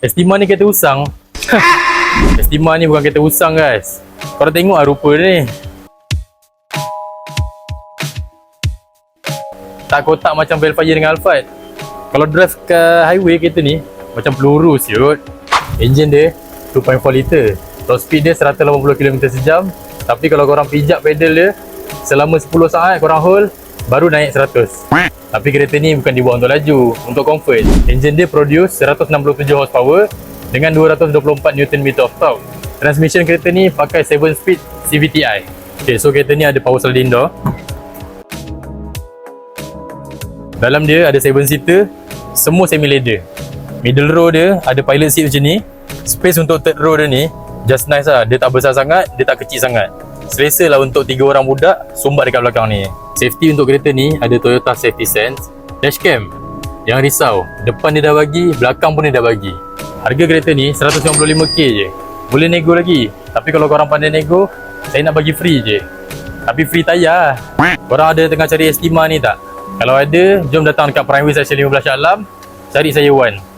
Estima ni kereta usang. Estima ni bukan kereta usang guys. Korang tengok lah rupa dia ni. Tak kotak macam Velfire dengan Alphard. Kalau drive ke highway kereta ni, macam peluru siut. Engine dia 2.4 liter. Top speed dia 180 km sejam. Tapi kalau korang pijak pedal dia, selama 10 saat korang hold, baru naik 100. Tapi kereta ni bukan dibuat untuk laju, untuk comfort. Engine dia produce 167 horsepower dengan 224 Nm of torque. Transmission kereta ni pakai 7 speed CVTi. Okay, so kereta ni ada power door. Dalam dia ada 7 seater, semua semi leather. Middle row dia ada pilot seat macam ni. Space untuk third row dia ni just nice lah. Dia tak besar sangat, dia tak kecil sangat. Selesa lah untuk tiga orang budak sumbat dekat belakang ni. Safety untuk kereta ni ada Toyota Safety Sense. Dashcam. Jangan risau, depan dia dah bagi, belakang pun dia dah bagi. Harga kereta ni 195k je. Boleh nego lagi. Tapi kalau korang pandai nego, saya nak bagi free je. Tapi free tayar lah. Korang ada tengah cari Estima ni tak? Kalau ada, jom datang dekat Primeway Section 15 Shah Alam. Cari saya Wan.